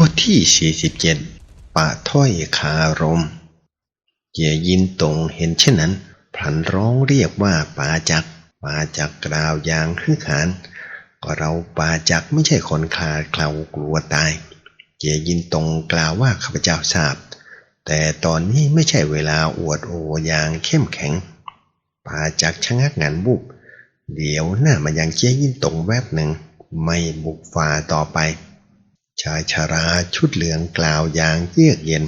บทที่ 47ป่าถ้อยคารมเจียยินตงเห็นเช่นนั้นพลันร้องเรียกว่าป่าจักป่าจักกล่าวอย่างฮึกหานก็เราป่าจักไม่ใช่คนคลาเคลากลัวตายเจียยินตงกล่าวว่าข้าพเจ้าทราบ แต่ตอนนี้ไม่ใช่เวลาอวดโออย่างเข้มแข็งป่าจักชะงักงันบุบเดี๋ยวหน้ามายังเจียยินตงแวบหนึ่งไม่บุกฝ่าต่อไป ชายชาราชุดเหลืองกล่าวอย่างเยือกเย็น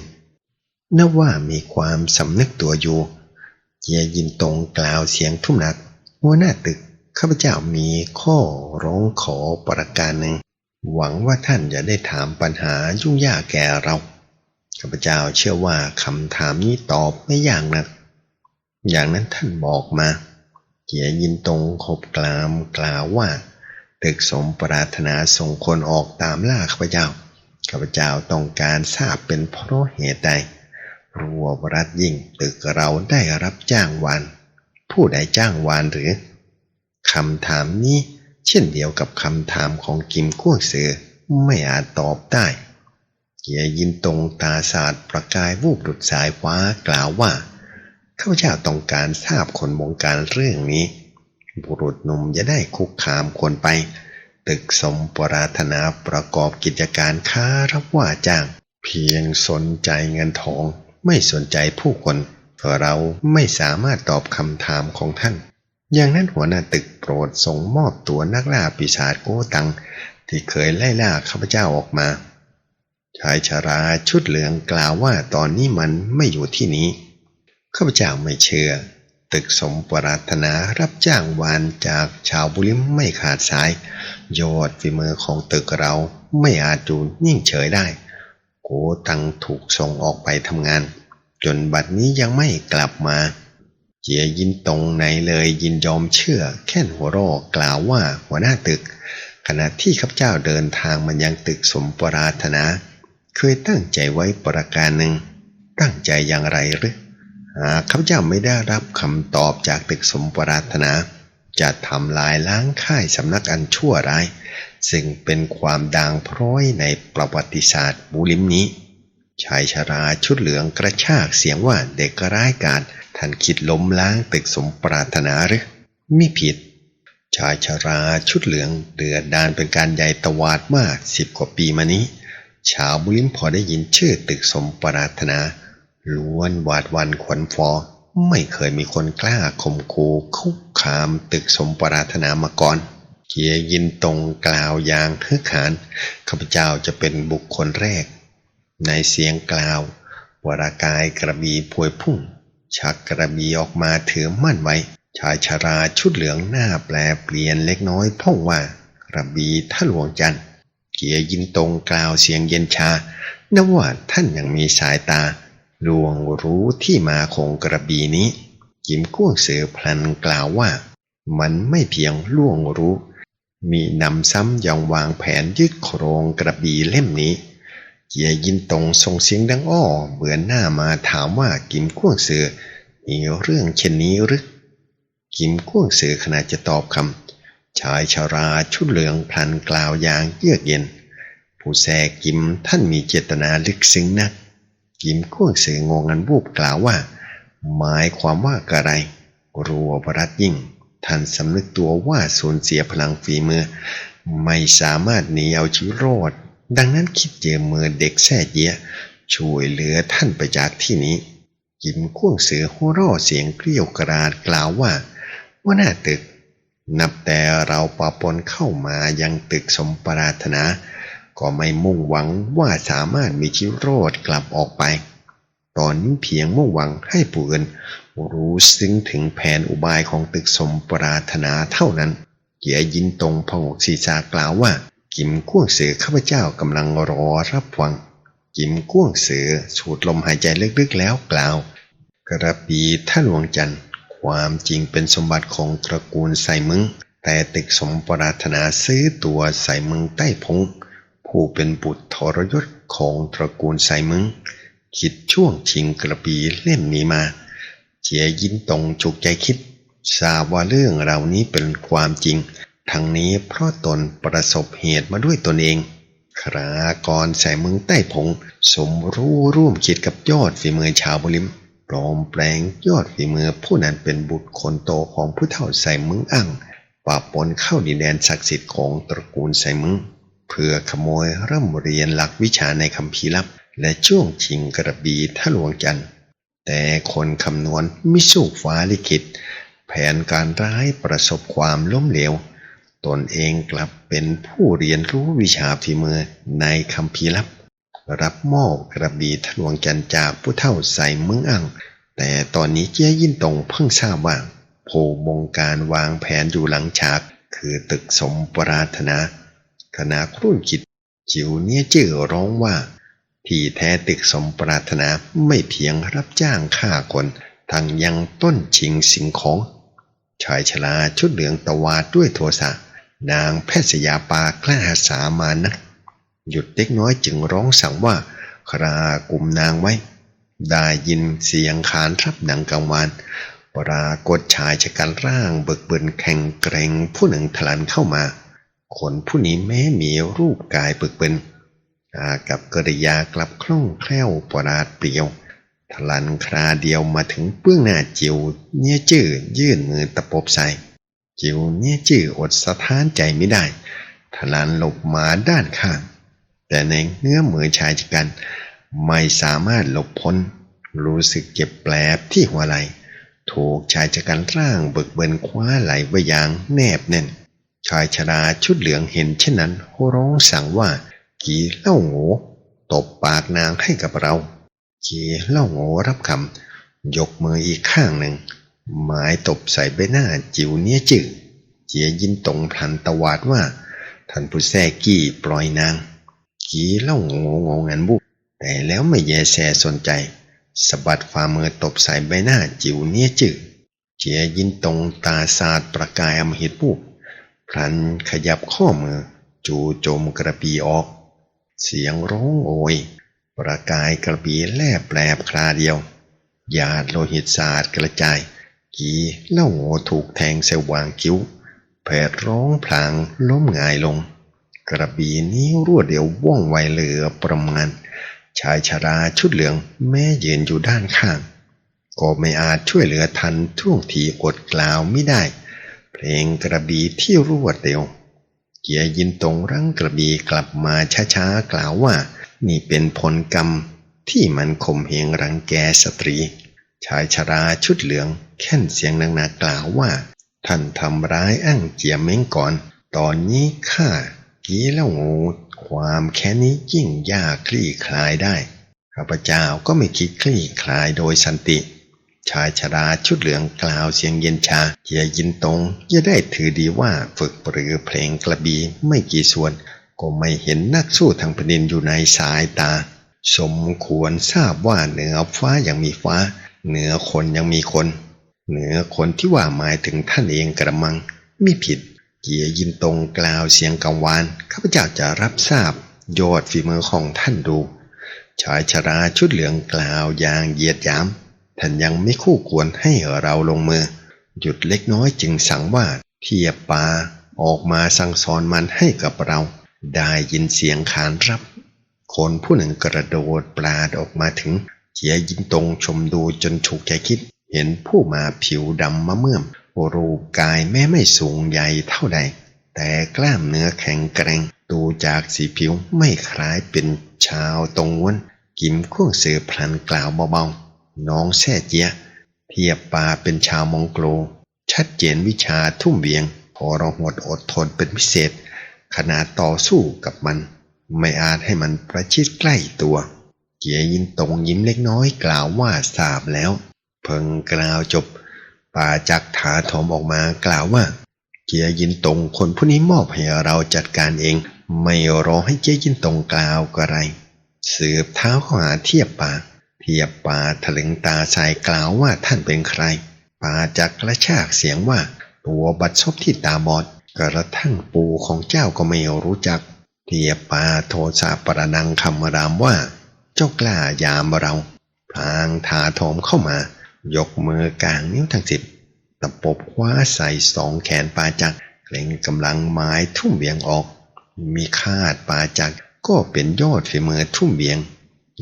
นับว่ามีความสำนึกตัวอยู่เจียยินตรงกล่าวเสียงทุ่มหนัก หัวหน้าตึกข้าพเจ้ามีข้อร้องขอประการหนึ่ง หวังว่าท่านจะได้ถามปัญหายุ่งยากแก่เราข้าพเจ้าเชื่อว่าคำถามนี้ตอบไม่ยากนัก อย่างนั้นท่านบอกมาเจียยินตรงขบกลามกล่าวว่า ตึกสมปรารถนาส่งคนออกตามล่าข้าพเจ้า ข้าพเจ้าต้องการทราบเป็นเพราะเหตุใดรัวรัดยิ่งตึกเราได้รับจ้างวาน ผู้ใดจ้างวานหรือคำถามนี้เช่นเดียวกับคำถามของกิมก้วงเสือไม่อาจตอบได้ เกียยินตรงตาศาสาดประกายวูบดุดสายฟ้ากล่าวว่าข้าพเจ้าต้องการทราบคนบงการเรื่องนี้ บุรุษหนุ่มจะได้คุกคามคนไป ตึกสมปรารถนาประกอบกิจการค้ารับว่าจ้าง เพียงสนใจเงินทอง ไม่สนใจผู้คนเพราะเราไม่สามารถตอบคำถามของท่าน อย่างนั้นหัวหน้าตึกโปรดส่งมอบตัวนักล่าปีศาจโกตัง ที่เคยไล่ล่าข้าพเจ้าออกมาชายชาราชุดเหลืองกล่าวว่าตอนนี้มันไม่อยู่ที่นี้ข้าพเจ้าไม่เชื่อ ตึกสมปรารถนารับจ้างวานจากชาวบุริมไม่ขาดสาย ยอดฝีมือของตึกเราไม่อาจอยู่นิ่งเฉยได้ โกตังถูกส่งออกไปทำงาน จนบัดนี้ยังไม่กลับมา เจียยินตรงไหนเลยยินยอมเชื่อ แค่นหัวรกกล่าวว่าหัวหน้าตึก ขณะที่ข้าพเจ้าเดินทางมายังตึกสมปรารถนา เคยตั้งใจไว้ประการหนึ่ง ตั้งใจอย่างไรหรือ หากข้าพเจ้าไม่ได้รับคำตอบจากตึกสมปรารถนา จะทำลายล้างค่ายสำนักอันชั่วร้าย ซึ่งเป็นความด่างพร้อยในประวัติศาสตร์บูลิมนี้ ชายชราชุดเหลืองกระชากเสียงว่าเด็กร้ายกาจท่านคิดล้มล้างตึกสมปรารถนาหรือไม่ผิด ชายชราชุดเหลืองเดือดดานเป็นการใหญ่ตวาดมากสิบกว่าปีมานี้ ชาวบุลิมพอได้ยินชื่อตึกสมปรารถนา ล้วนหวาดวันขวัญฟอ ไม่เคยมีคนกล้าข่มขู่คุกคามตึกสมปรารถนามาก่อนเกียยินตรงกล่าวอย่างฮึกหานข้าพเจ้าจะเป็นบุคคลแรก ในเสียงกล่าววรากายกระบีพวยพุ่ง ชักกระบีออกมาถือมั่นไว้ ชายชาราชุดเหลืองหน้าแปลเปลี่ยนเล็กน้อยพ่องว่ากระบีท่าหลวงจันเกียยินตรงกล่าวเสียงเย็นชานว่าท่านยังมีสายตา ลวงรู้ที่มาของกระบีนี้ กิมก้วงเสือพลันกล่าวว่า มันไม่เพียงล่วงรู้ มีนำซ้ำยังวางแผนยึดโครงกระบีเล่มนี้ เกียยินตรงส่งเสียงดังอ้อเบือนหน้ามาถามว่ากิมก้วงเสือมีเรื่องเช่นนี้หรือกิมก้วงเสือขณะจะตอบคำชายชาราชุดเหลืองพลันกล่าวอย่างเยือกเย็น ผู้แทรกกิมท่านมีเจตนาลึกซึ้งนัก กิมก้วงเสืองงงันบูบกล่าวว่า หมายความว่ากระไร รัวบรัดยิ่ง ท่านสำนึกตัวว่าสูญเสียพลังฝีมือ ไม่สามารถหนีเอาชีวิตรอด ดังนั้นคิดเยืมมือเด็กแท่เยียช่วยเหลือท่านไปจากที่นี้ กิมก้วงเสือหัวราะเสียงเกลี้ยวกราดกล่าวว่าว่าหน้าตึก นับแต่เราปะปนเข้ามายังตึกสมปรารถนา ก็ไม่มุ่งหวังว่าสามารถมีชีวิตรอดกลับออกไป ตอนนี้เพียงมุ่งหวังให้ผู้อื่นรู้ซึ้งถึงแผนอุบายของตึกสมปรารถนาเท่านั้น เกียยินตรงพงกศีรษะกล่าวว่า กิมก้วงเสือข้าพเจ้ากำลังรอรับฟัง กิมก้วงเสือสูดลมหายใจลึกๆแล้วกล่าว กระปีท่าหลวงจันทร์ความจริงเป็นสมบัติของตระกูลไสมึง แต่ตึกสมปรารถนาซื้อตัวไสมึงใต้พง ผู้เป็นบุตรทรยศของตระกูลไสมึง คิดช่วงชิงกระปีเล่มนี้มา เจียยินตรงฉุกใจคิด ทราบว่าเรื่องเหล่านี้เป็นความจริง ทั้งนี้เพราะตนประสบเหตุมาด้วยตนเองครากรใส่มืองใต้ผง สมรู้ร่วมคิดกับยอดฝีมือชาวบุริมปลอมแปลงยอดฝีมือผู้นั้นเป็นบุตรคนโตของผู้เฒ่าใส่มืองอั่งปะปนเข้าดินแดนศักดิ์สิทธิ์ของตระกูลใส่มือง เพื่อขโมยร่ำเรียนหลักวิชาในคำพีร์ลับ และช่วงชิงกระบี่ทะลวงจันทร์แต่คนคำนวณมิสู้ฟ้าลิขิต แผนการร้ายประสบความล้มเหลว ตนเองกลับเป็นผู้เรียนรู้วิชาฝีมือในคำพีร์ลับ รับมอบกระบี่ทะลวงจันทร์จากผู้เฒ่าใส่มืองอั่งแต่ตอนนี้เจี้ยยินตงเพิ่งทราบว่าผู้บงการวางแผนอยู่หลังฉาก คือตึกสมปรารถนา ขณะครุ่นคิดจิวเนี่ยจื่อร้องว่า ที่แท้ตึกสมปรารถนาไม่เพียงรับจ้างฆ่าคนทั้งยังต้นชิงสิ่งของชายชราชุดเหลืองตะวาดด้วยโทสะนางแพทย์ยาปากล้าสามานัก หยุดเล็กน้อยจึงร้องสั่งว่าครากลุ่มนางไว้ ได้ยินเสียงขานรับหนังกลางวานปรากฏชายชะกันร่างเบิกเบินแข่งเกรงผู้หนึ่งทลันเข้ามา คนผู้นี้แม้มีรูปกายเบิกเบินอากับกริยากลับคล่องแคล่วปราดเปรียว ทลันคราเดียวมาถึงเบื้องหน้าจิวเนี่ยจื้อยื่นมือตะปบใส่ จิวเนี่ยจื้ออดสะท้านใจไม่ได้ ทลันหลบมาด้านข้าง แต่ในเนื้อมือชายชกัน ไม่สามารถหลบพ้น รู้สึกเจ็บแปลบที่หัวไหล่ถูกชายชกันร่างเบิกเบินคว้าไหลไว้อย่างแนบแน่น ชายชราชุดเหลืองเห็นเช่นนั้นร้องสั่งว่ากีเล่าโง่ตบปากนางให้กับเรา กีเล่าโง่รับคำยกมืออีกข้างหนึ่ง หมายตบใส่ใบหน้าจิ๋วเนี้ยจืดเจียยินตรงพลันตวาดว่า ท่านผู้แท้กี้ปล่อยนาง กีเล่าโง่โง่งันบุกแต่แล้วไม่แยแสสนใจสะบัดฝ่ามือตบใส่ใบหน้าจิ๋วเนี้ยจืดเจียยินตรงตาสาดประกายอมหิตบุก พลันขยับข้อมือ จู่จมกระปีออก เสียงร้องโอยประกายกระปีแลบแปลบคราเดียวหยาดโลหิตสาดกระจาย กีเล่าโง่ถูกแทงเสวางคิ้วแผดร้องพลางล้มงายลง กระบี่นี้รวดเดียวว่องไวเหลือประมาณ ชายชราชุดเหลืองแม้ยืนอยู่ด้านข้าง ก็ไม่อาจช่วยเหลือทันท่วงทีอดกล่าวไม่ได้ เพลงกระบี่ที่รวดเร็ว เกียยินตรงรั้งกระบี่กลับมาช้าๆกล่าวว่า นี่เป็นผลกรรมที่มันข่มเหงรังแกสตรี ชายชราชุดเหลือง แค่นเสียงหนักๆกล่าวว่า ท่านทำร้ายอ้างเจียเม้งก่อน ตอนนี้ข้ากีแล้วงูความแค้นนี้ยิ่งยากคลี่คลายได้ข้าพเจ้าก็ไม่คิดคลี่คลายโดยสันติ ชายชราชุดเหลืองกล่าวเสียงเย็นชาเยียยินตรงจะได้ถือดีว่าฝึกปรือเพลงกระบีไม่กี่ส่วน ก็ไม่เห็นนักสู้ทางแผ่นดินอยู่ในสายตา สมควรทราบว่าเหนือฟ้ายังมีฟ้า เหนือคนยังมีคน เหนือคนที่ว่าหมายถึงท่านเองกระมังไม่ผิดเกียยินตรงกล่าวเสียงกังวานข้าพเจ้าจะรับทราบยอดฝีมือของท่านดู ชายชราชุดเหลืองกล่าวอย่างเยียดยาม ท่านยังไม่คู่ควรให้เราลงมือ หยุดเล็กน้อยจึงสั่งว่าเทียบปาออกมาสั่งสอนมันให้กับเรา ได้ยินเสียงขานรับ คนผู้หนึ่งกระโดดปราดออกมาถึงเจียยินตรงชมดูจนฉุกใจคิด เห็นผู้มาผิวดำมะเมื่อมรูปกายแม้ไม่สูงใหญ่เท่าใด แต่กล้ามเนื้อแข็งแกร่งดูจากสีผิวไม่คล้ายเป็นชาวตรงวนกิมข่วงเสือพลันกล่าวเบาๆ น้องแซ่เจียเทียบปาเป็นชาวมองโกลชัดเจนวิชาทุ่มเบียงพอเราหดอดทนเป็นพิเศษ ขนาดต่อสู้กับมัน ไม่อาจให้มันประชิดใกล้ตัว เกียยินตรงยิ้มเล็กน้อยกล่าวว่าทราบแล้ว เพิ่งกล่าวจบ ป่าจักถาถมออกมากล่าวว่า เกียยินตรงคนผู้นี้มอบให้เราจัดการเอง ไม่รอให้เกียยินตรงกล่าวก็ไร สืบเท้าเข้าหาเทียบป่า เทียบป่าถลึงตาชายกล่าวว่าท่านเป็นใคร ป่าจักกระชากเสียงว่า ตัวบัดซบที่ตาบอด กระทั่งปู่ของเจ้าก็ไม่รู้จัก เทียบป่าโทสาประนังคำรามว่า เจ้ากล้ายามเราพลางถาโถมเข้ามา ยกมือกลางนิ้วทั้งสิบตะปบคว้าใส่สองแขนป่าจักเกรงกำลังไม้ทุ่มเบียงออก มีคาดป่าจักก็เป็นยอดฝีมือทุ่มเบียง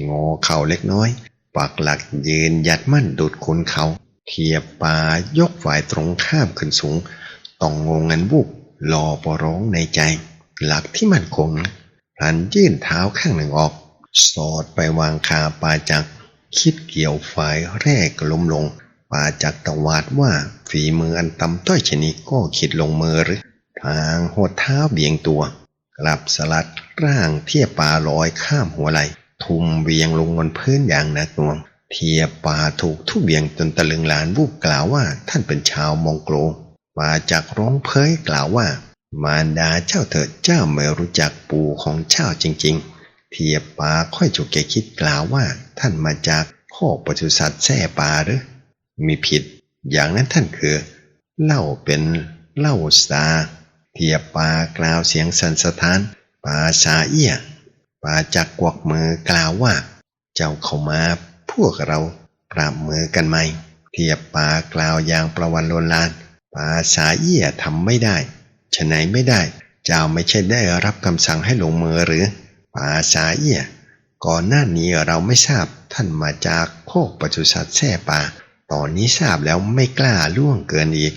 งอเข่าเล็กน้อย ปักหลักยืนยัดมั่นดุดคุณเขาเทียบปายกฝ่ายตรงข้ามขึ้นสูง ต้องงงงันบุบรอปร้องในใจ หลักที่มั่นคงพลันยื่นเท้าข้างหนึ่งออก สอดไปวางคาปาจัก คิดเกี่ยวฝ่ายแรกล้มลง ปาจักตวาดว่าฝีมืออันตำต้อยชนิดก็คิดลงมือหรือ ทางหดเท้าเบี่ยงตัว กลับสลัดร่างเทียบปลาลอยข้ามหัวไหล ทุ่มเวียงลงบนพื้นอย่างหนักหน่วง เทียปลาถูกทุบเวียงจนตะลึงหลานวูบกล่าวว่าท่านเป็นชาวมองโกลปาจักร้องเพยกล่าวว่า มารดาเจ้าเถิดเจ้าไม่รู้จักปู่ของเจ้าจริง ๆ เทียปลาค่อยจุกแกคิดกล่าวว่า ท่านมาจากพ่อปศุสัตว์แท่ปลาหรือมีผิด อย่างนั้นท่านคือ เล่าเป็นเล่าสาเทียบปากล่าวเสียงสันสะท้านปาสาเอี้ย ปาจักกวักมือกล่าวว่า เจ้าเข้ามาพวกเราปราบมือกันไหมเทียบปากล่าวอย่างประวันโลนลานปาสาเอี้ยทำไม่ได้ฉะไหนไม่ได้ เจ้าไม่ใช่ได้รับคำสั่งให้ลงมือหรือปาสาเอี้ยก่อนหน้านี้เราไม่ทราบท่านมาจากโคกปศุสัตว์แท่ป่าตอนนี้ทราบแล้วไม่กล้าล่วงเกินอีก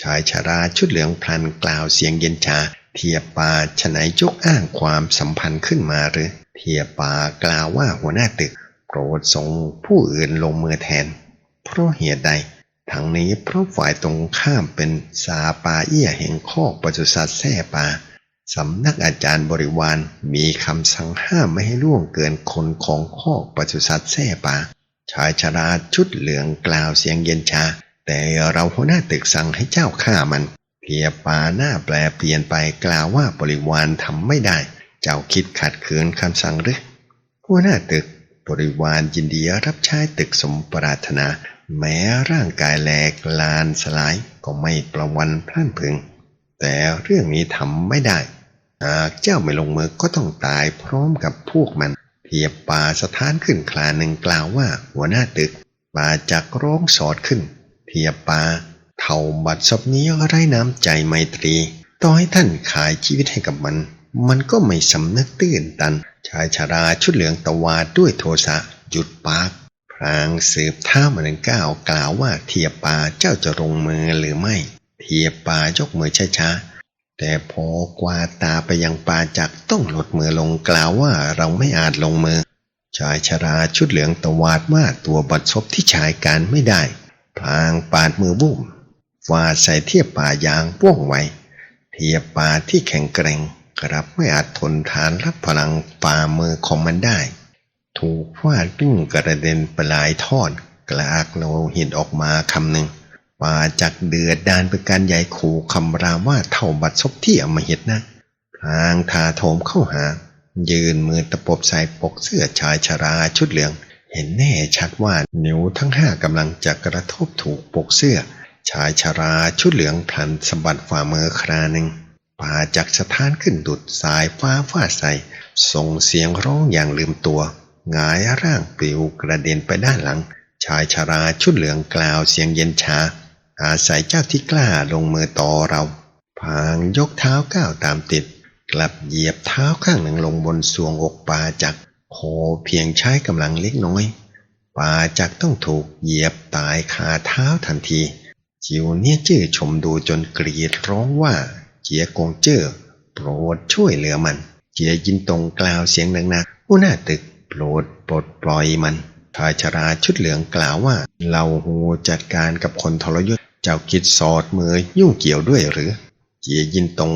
ชายชราชุดเหลืองพลันกล่าวเสียงเย็นชา เทียปาฉไหนยกอ้างความสัมพันธ์ขึ้นมาหรือ เทียปากล่าวว่าหัวหน้าตึกโปรดส่งผู้อื่นลงมือแทน เพราะเหตุใด ทั้งนี้เพราะฝ่ายตรงข้ามเป็นสาปาเอี้ยแห่งข้อกปศุสัตว์แท่ป่าสำนักอาจารย์บริวารมีคำสั่งห้ามไม่ให้ล่วงเกินคนของข้อกปศุสัตว์แท่ป่าชายชราชุดเหลืองกล่าวเสียงเย็นชา แต่เราหัวหน้าตึกสั่งให้เจ้าฆ่ามัน เพียป่าหน้าแปลเปลี่ยนไปกล่าวว่าบริวารทำไม่ได้ เจ้าคิดขัดขืนคำสั่งหรือหัวหน้าตึกบริวารยินดีรับใช้ตึกสมปรารถนา แม้ร่างกายแหลกลานสลายก็ไม่ประวันพลั่นพึง แต่เรื่องนี้ทำไม่ได้หากเจ้าไม่ลงมือก็ต้องตายพร้อมกับพวกมัน เทียบป่าสถานขึ้นคลาหนึ่งกล่าวว่าหัวหน้าตึกป่าจักร้องสอดขึ้น เทียบป่า เท่าบัดศพนี้ไร้น้ำใจไมตรี ต่อให้ท่านขายชีวิตให้กับมัน มันก็ไม่สำนึกตื้นตัน ชายชาราชุดเหลืองตะวาดด้วยโทสะหยุดปากพรางสืบท่ามาหนึ่งก้าวกล่าวว่าเทียป่าเจ้าจะลงมือหรือไม่ เทียป่ายกมือช้าๆแต่พอกวาตาไปยังปาจักต้องลดมือลงกล่าวว่าเราไม่อาจลงมือ ชายชราชุดเหลืองตะวาดว่าตัวบัดซบที่ชายการไม่ได้พลางปาดมือบุ้ม ฟาดใส่เทียบป่ายางว่องไวเทียบป่าที่แข็งแกร่งกลับไม่อาจทนทานรับพลังฝ่ามือของมันได้ ถูกฟาดรึ่งกระเด็นปลายทอดกลากโลหินออกมาคำหนึ่งป่าจากเดือดดานเป็นการใหญ่ขู่คำรามว่าเท่าบัดซบที่อมหิตนะพลางทาโถมเข้าหา ยืนมือตะปบใส่ปกเสื้อชายชราชุดเหลือง เห็นแน่ชัดว่านิ้วทั้งห้ากำลังจะกระทบถูกปกเสื้อ ชายชราชุดเหลืองพลันสะบัดฝ่ามือคราหนึ่งป่าจากสถานขึ้นดุดสายฟ้าฟาดใส่ ส่งเสียงร้องอย่างลืมตัวหงายร่างปลิวกระเด็นไปด้านหลัง ชายชาราชุดเหลืองกล่าวเสียงเย็นชา อาศัยเจ้าที่กล้าลงมือต่อเรา พางยกเท้าก้าวตามติด กลับเหยียบเท้าข้างหนึ่งลงบนสวงอกปาจักโคเพียงใช้กำลังเล็กน้อย ปาจักต้องถูกเหยียบตายคาเท้าทันที จิวเนี่ยจื้อชมดูจนกรีดร้องว่าเจียกงเจ้อโปรดช่วยเหลือมัน เจียยินตรงกล่าวเสียงดังๆผู้หน้าตึกโปรดปลดปล่อยมันชายชราชุดเหลืองกล่าวว่าเราหูจัดการกับคนทรยศเจ้าคิดสอดมือยุ่งเกี่ยวด้วยหรือ เจียยินตรง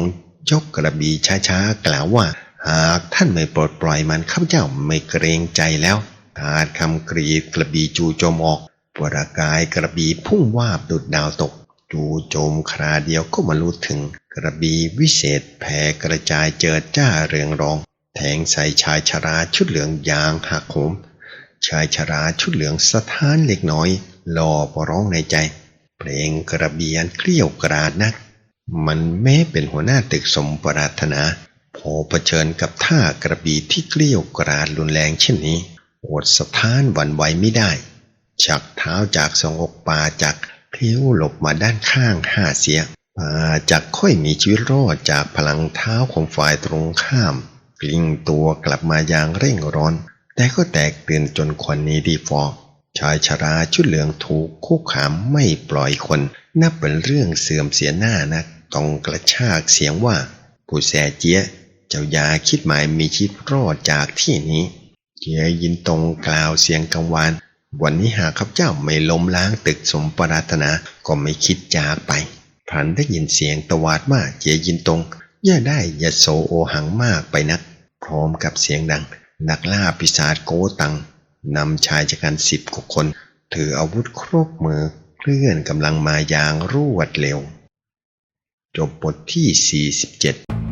ยกกระบี่ช้าๆกล่าวว่า หากท่านไม่ปลดปล่อยมันข้าพเจ้าไม่เกรงใจแล้วขาดคำกรีดกระบี่จูโจมออก ปรากายกระบีพุ่งวาบดุดดาวตก จูโจมคราเดียวก็มารู้ถึง กระบีวิเศษแผ่กระจายเจิดจ้าเรืองรอง แทงใส่ชายชราชุดเหลืองยางหักโหมชายชราชุดเหลืองสะท้านเล็กน้อยรอปร้องในใจ เพลงกระเบียนเกลี้ยวกราดนัก มันแม้เป็นหัวหน้าตึกสมปรารถนา พอเผชิญกับท่ากระบีที่เกลี้ยวกราดรุนแรงเช่นนี้อดสะท้านหวันไหวไม่ได้ ชักเท้าจากสองอกป่าจากพลิ้วหลบมาด้านข้างห้าเสียปาจากค่อยมีชีวิตรอดจากพลังเท้าของฝ่ายตรงข้าม กลิ้งตัวกลับมาอย่างเร่งร้อน แต่ก็แตกตื่นจนควันนี้ดีฟอกชายชราชุดเหลืองถูกคุกขามไม่ปล่อยคน นับเป็นเรื่องเสื่อมเสียหน้านักต้องกระชากเสียงว่า ผู้แสเจียเจ้ายาคิดหมายมีชีวิตรอดจากที่นี้ เจียยินตรงกล่าวเสียงกังวาน วันนี้หากข้าพเจ้าไม่ล้มล้างตึกสมปรารถนาก็ไม่คิดจากไปพลันได้ยินเสียงตวาดว่าเจียยินตรงอย่าได้อย่าโซโอหังมากไปนัก พร้อมกับเสียงดัง นักล่าปีศาจโกตังนำชายชะกันสิบกว่าคน ถืออาวุธครบมือเคลื่อนกำลังมาอย่างรวดเร็ว จบบทที่ 47